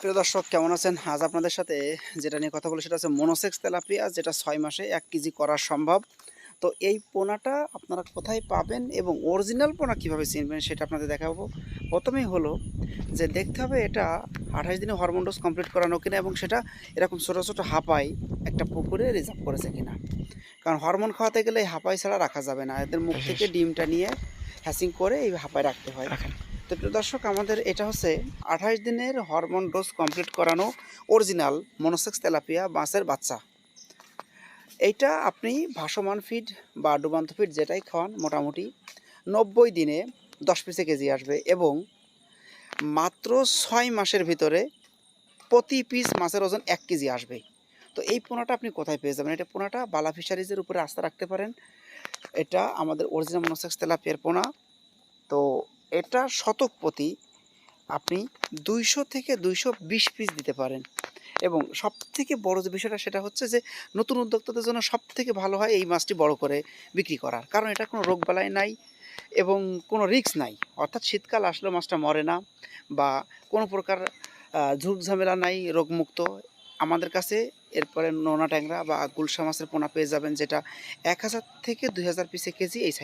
প্রিয় দর্শক কেমন আছেন? আজ আপনাদের সাথে যেটা নিয়ে কথা বলি সেটা হচ্ছে মনোসেক্স তেলাপিয়া যেটা ছয় মাসে এক কেজি করা সম্ভব। তো এই পোনাটা আপনারা কোথায় পাবেন এবং অরিজিনাল পোনা কীভাবে চিনবেন সেটা আপনাদের দেখাবো। প্রথমেই হলো যে দেখতে হবে এটা আঠাশ দিনে হরমোন ডোজ কমপ্লিট করানো কিনা এবং সেটা এরকম ছোটো ছোটো হাঁপাই একটা পুকুরে রিজার্ভ করেছে কিনা। কারণ হরমোন খাওয়াতে গেলে এই হাঁপাই ছাড়া রাখা যাবে না। এদের মুখ থেকে ডিমটা নিয়ে হ্যাসিং করে এই হাঁপাই রাখতে হয়। তো দর্শক, আমাদের এটা হচ্ছে আঠাশ দিনের হরমোন ডোজ কমপ্লিট করানো অরিজিনাল মনোসেক্স তেলাপিয়া মাছের বাচ্চা। এইটা আপনি ভাসমান ফিড বা ডুবান্ত ফিড যেটাই খাওয়ান, মোটামুটি নব্বই দিনে দশ পিসে কেজি আসবে এবং মাত্র ছয় মাসের ভিতরে প্রতি পিস মাছের ওজন এক কেজি আসবে। তো এই পোনাটা আপনি কোথায় পেয়ে যাবেন? এটা পোনাটা বালা ফিশারিজের উপরে আস্থা রাখতে পারেন। এটা আমাদের অরিজিনাল মনোসেক্স তেলাপিয়ার পোনা। তো এটা শতক প্রতি আপনি দুইশো থেকে দুইশো বিশ পিস দিতে পারেন। এবং সব থেকে বড় যে বিষয়টা সেটা হচ্ছে যে, নতুন উদ্যোক্তাদের জন্য সব থেকে ভালো হয় এই মাছটি বড় করে বিক্রি করার। কারণ এটা কোনো রোগবালাই নাই এবং কোনো রিস্ক নাই। অর্থাৎ শীতকাল আসলেও মাছটা মরে না বা কোনো প্রকার ঝুঁক ঝামেলা নাই, রোগমুক্ত। আমাদের কাছে এরপরে নোনা ট্যাংরা বা গুলশা মাছের পোনা পেয়ে যাবেন যেটা এক হাজার থেকে দুই হাজার পিসে কেজি এই